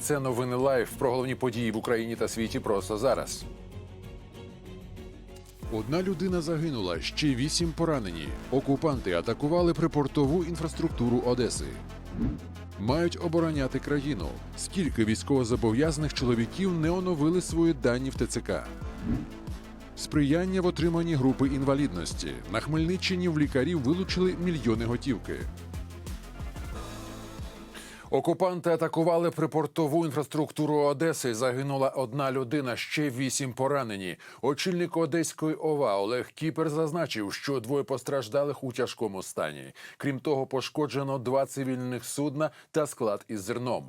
Це новини лайв про головні події в Україні та світі просто зараз. Одна людина загинула, ще вісім поранені. Окупанти атакували припортову інфраструктуру Одеси. Мають обороняти країну. Скільки військовозобов'язаних чоловіків не оновили свої дані в ТЦК? Сприяння в отриманні групи інвалідності. На Хмельниччині в лікарів вилучили мільйони готівки. Окупанти атакували припортову інфраструктуру Одеси. Загинула одна людина, ще вісім поранені. Очільник Одеської ОВА Олег Кіпер зазначив, що двоє постраждалих у тяжкому стані. Крім того, пошкоджено два цивільних судна та склад із зерном.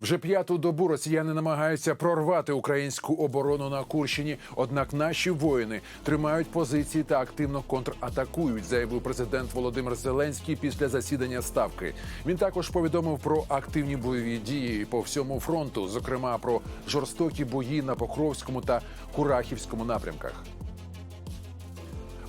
Вже п'яту добу росіяни намагаються прорвати українську оборону на Курщині. Однак наші воїни тримають позиції та активно контратакують, заявив президент Володимир Зеленський після засідання ставки. Він також повідомив про активні бойові дії по всьому фронту, зокрема про жорстокі бої на Покровському та Курахівському напрямках.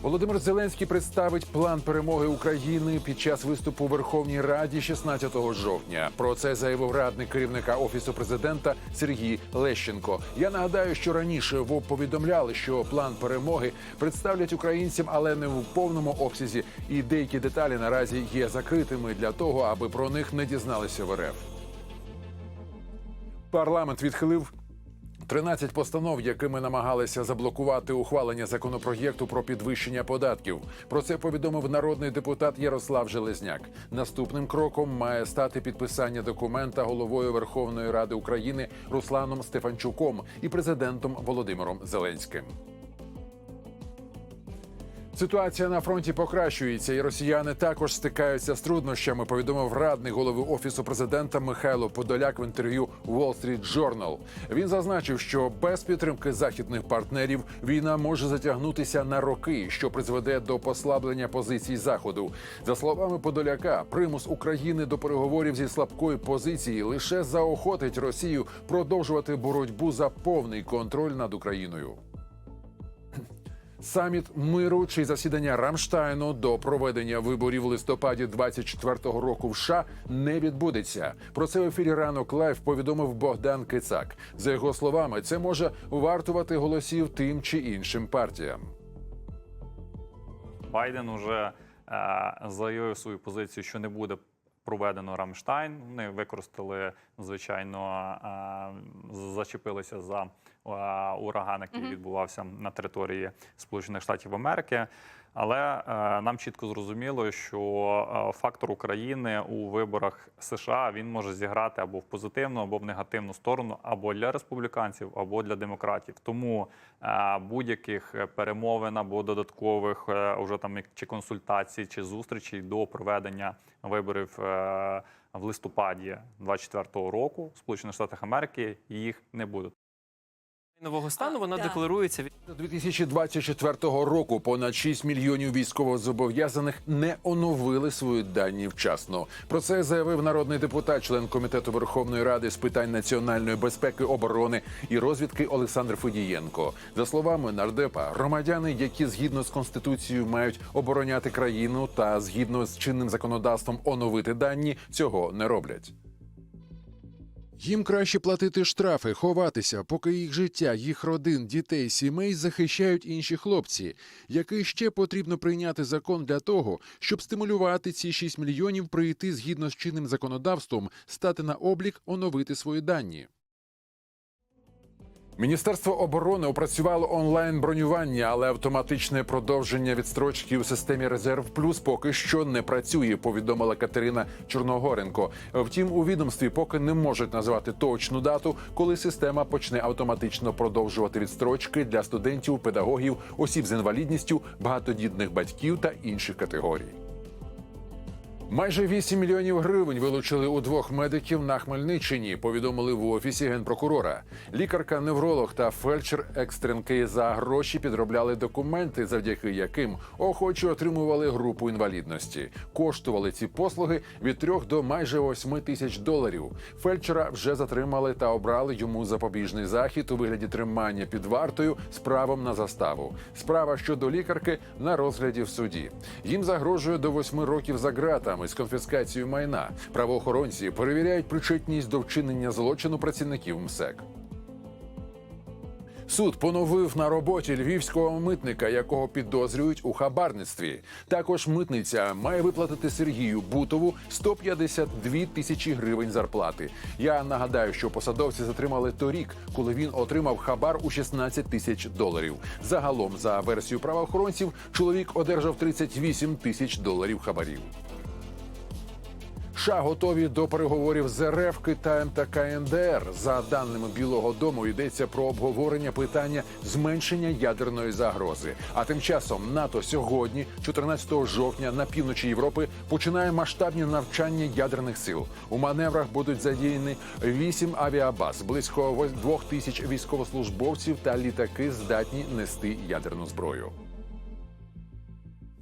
Володимир Зеленський представить план перемоги України під час виступу у Верховній Раді 16 жовтня. Про це заявив радник керівника офісу президента Сергій Лещенко. Я нагадаю, що раніше ВОП повідомляли, що план перемоги представлять українцям, але не у повному обсязі. І деякі деталі наразі є закритими для того, аби про них не дізналися в РФ. Парламент відхилив 13 постанов, якими намагалися заблокувати ухвалення законопроєкту про підвищення податків. Про це повідомив народний депутат Ярослав Железняк. Наступним кроком має стати підписання документа головою Верховної Ради України Русланом Стефанчуком і президентом Володимиром Зеленським. Ситуація на фронті покращується, і росіяни також стикаються з труднощами. Повідомив радник голови офісу президента Михайло Подоляк в інтерв'ю Wall Street Journal. Він зазначив, що без підтримки західних партнерів війна може затягнутися на роки, що призведе до послаблення позицій заходу. За словами Подоляка, примус України до переговорів зі слабкої позиції лише заохотить Росію продовжувати боротьбу за повний контроль над Україною. Саміт миру чи засідання Рамштайну до проведення виборів в листопаді 24-го року в США не відбудеться. Про це в ефірі ранок лайв повідомив Богдан Кицак. За його словами, це може вартувати голосів тим чи іншим партіям. Байден уже е, заявив свою позицію, що не буде проведено Рамштайн. Вони використали звичайно, е, зачепилися за ураган, який відбувався на території Сполучених Штатів Америки. Але е, нам чітко зрозуміло, що е, фактор України у виборах США він може зіграти або в позитивну, або в негативну сторону, або для республіканців, або для демократів. Тому е, будь-яких е, перемовин або додаткових е, уже там чи консультацій, чи зустрічей до проведення виборів е, в листопаді 24-го року в Сполучених Штатах Америки їх не буде. Нового стану вона декларується від До 2024 року понад 6 мільйонів військовозобов'язаних не оновили свої дані вчасно. Про це заявив народний депутат, член комітету Верховної Ради з питань національної безпеки, оборони і розвідки Олександр Федієнко. За словами нардепа, громадяни, які згідно з конституцією мають обороняти країну та згідно з чинним законодавством оновити дані, цього не роблять. Їм краще платити штрафи, ховатися, поки їх життя, їх родин, дітей, сімей захищають інші хлопці. Який ще потрібно прийняти закон для того, щоб стимулювати ці 6 мільйонів прийти згідно з чинним законодавством, стати на облік, оновити свої дані. Міністерство оборони опрацювало онлайн бронювання, але автоматичне продовження відстрочки у системі Резерв Плюс поки що не працює. Повідомила Катерина Чорногоренко. Втім, у відомстві поки не можуть назвати точну дату, коли система почне автоматично продовжувати відстрочки для студентів, педагогів, осіб з інвалідністю, багатодітних батьків та інших категорій. Майже 8 мільйонів гривень вилучили у двох медиків на Хмельниччині. Повідомили в офісі генпрокурора. Лікарка, невролог та фельдшер екстренки за гроші підробляли документи, завдяки яким охочі отримували групу інвалідності. Коштували ці послуги від 3 до майже 8 тисяч доларів. Фельдшера вже затримали та обрали йому запобіжний захід у вигляді тримання під вартою з правом на заставу. Справа щодо лікарки на розгляді в суді. Їм загрожує до 8 років за ґратами. З конфіскацією майна. Правоохоронці перевіряють причетність до вчинення злочину працівників МСЕК. Суд поновив на роботі львівського митника, якого підозрюють у хабарництві. Також митниця має виплатити Сергію Бутову 152 тисячі гривень зарплати. Я нагадаю, що посадовці затримали торік, коли він отримав хабар у 16 тисяч доларів. Загалом, за версією правоохоронців, чоловік одержав 38 тисяч доларів хабарів. США готові до переговорів з РФ, Китаєм та КНДР. За даними Білого Дому, йдеться про обговорення питання зменшення ядерної загрози. А тим часом НАТО сьогодні, 14 жовтня, на півночі Європи, починає масштабні навчання ядерних сил. У маневрах будуть задіяні вісім авіабаз, близько двох тисяч військовослужбовців та літаки здатні нести ядерну зброю.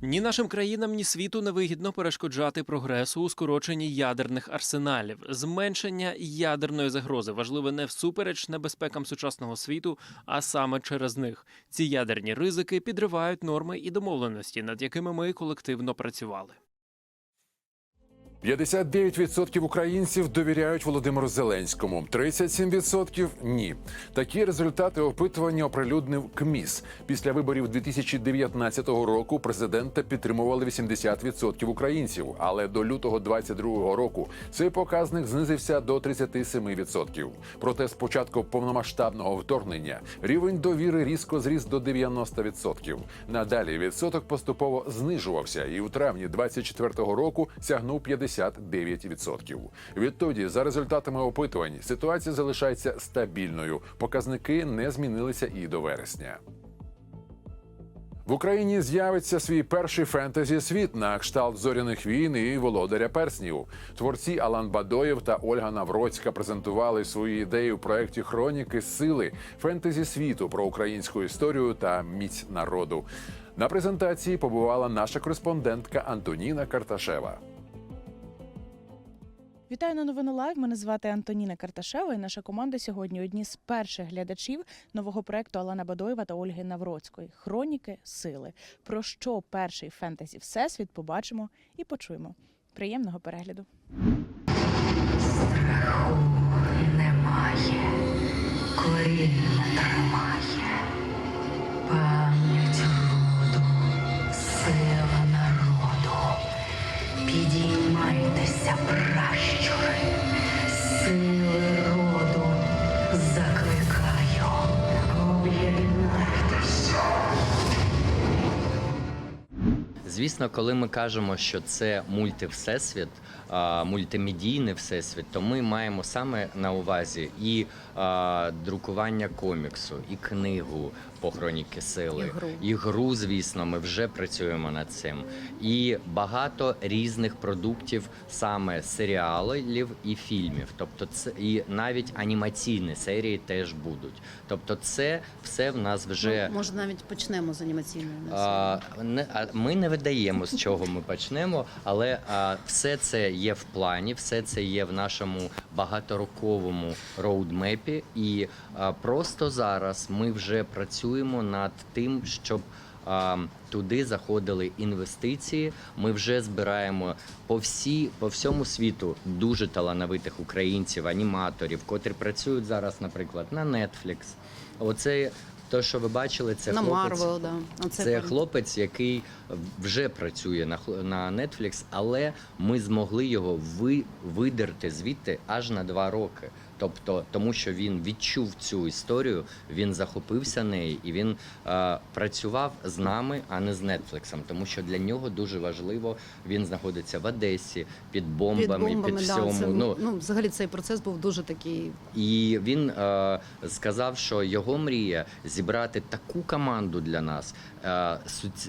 Ні нашим країнам, ні світу не вигідно перешкоджати прогресу у скороченні ядерних арсеналів. Зменшення ядерної загрози важливе не всупереч небезпекам сучасного світу, а саме через них. Ці ядерні ризики підривають норми і домовленості, над якими ми колективно працювали. 59% українців довіряють Володимиру Зеленському, 37% – ні. Такі результати опитування оприлюднив КМІС. Після виборів 2019 року президента підтримували 80% українців, але до лютого 2022 року цей показник знизився до 37%. Проте з початку повномасштабного вторгнення рівень довіри різко зріс до 90%. Надалі відсоток поступово знижувався, і у травні 2024 року сягнув 59%. Відтоді, за результатами опитувань, ситуація залишається стабільною. Показники не змінилися і до вересня. В Україні з'явиться свій перший фентезі світ на кшталт зоряних війн і володаря перснів. Творці Алан Бадоєв та Ольга Навроцька презентували свої ідеї у проєкті Хроніки сили фентезі світу про українську історію та міць народу. На презентації побувала наша кореспондентка Антоніна Карташева. Вітаю на новини Лайв. Мене звати Антоніна Карташева. І наша команда сьогодні одні з перших глядачів нового проекту Алана Бадоєва та Ольги Навроцької Хроніки сили. Про що перший фентезі всесвіт побачимо і почуємо. Приємного перегляду. Страху немає, коріння тримає, пам'ять Підіймайтеся, пращури, сили роду закликаю, об'єднайтеся. Звісно, коли ми кажемо, що це мультивсесвіт, а, мультимедійний всесвіт, то ми маємо саме на увазі і а, друкування коміксу, і книгу по хроніки сили, І гру. і гру, звісно, ми вже працюємо над цим. І багато різних продуктів, саме серіалів і фільмів. Тобто, це і навіть анімаційні серії теж будуть. Тобто, це все в нас вже. Ну, може, навіть почнемо з анімаційної А, не, а ми не видаємо, з чого ми почнемо, але а, все це є в плані, все це є в нашому багатороковому роудмепі. І просто зараз ми вже працюємо над тим, щоб туди заходили інвестиції. Ми вже збираємо по всі, по всьому світу дуже талановитих українців, аніматорів, котрі працюють зараз, наприклад, на Netflix. Оце те, що ви бачили, це на хлопець. Marvel, да. Оце Це хлопець, який вже працює на на Netflix, але ми змогли його ви, видерти звідти аж на два роки. Тобто, тому що він відчув цю історію, він захопився нею і він е, працював з нами, а не з Netflix. Тому що для нього дуже важливо, він знаходиться в Одесі під бомбами, під, бомбами, да, всьому. це, ну, ну, взагалі цей процес був дуже такий. і він е, сказав, що його мрія зібрати таку команду для нас, е,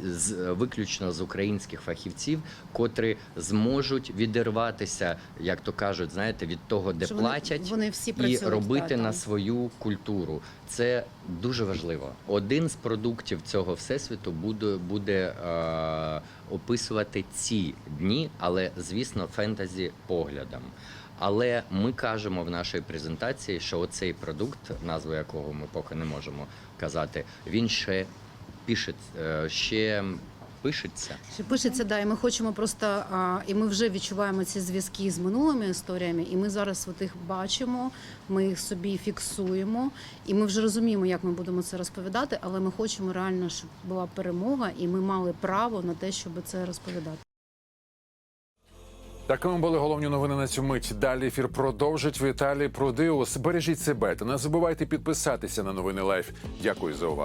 з, виключно з українських фахівців, котрі зможуть відірватися, як то кажуть, знаєте, від того, де що вони- платять, вони всі і робити да, на свою культуру. Це дуже важливо. Один з продуктів цього всесвіту буде, буде е, описувати ці дні, але звісно, фентезі поглядом. Але ми кажемо в нашій презентації, що оцей продукт, назву якого ми поки не можемо казати, він ще пише, е, ще пишеться. Ще пишеться, да, і ми хочемо просто, а, і ми вже відчуваємо ці зв'язки з минулими історіями, і ми зараз от їх бачимо, ми їх собі фіксуємо, і ми вже розуміємо, як ми будемо це розповідати, але ми хочемо реально, щоб була перемога, і ми мали право на те, щоб це розповідати. Такими були головні новини на цю мить. Далі ефір продовжить Віталій Прудиус. Бережіть себе та не забувайте підписатися на новини Лайф. Дякую за увагу.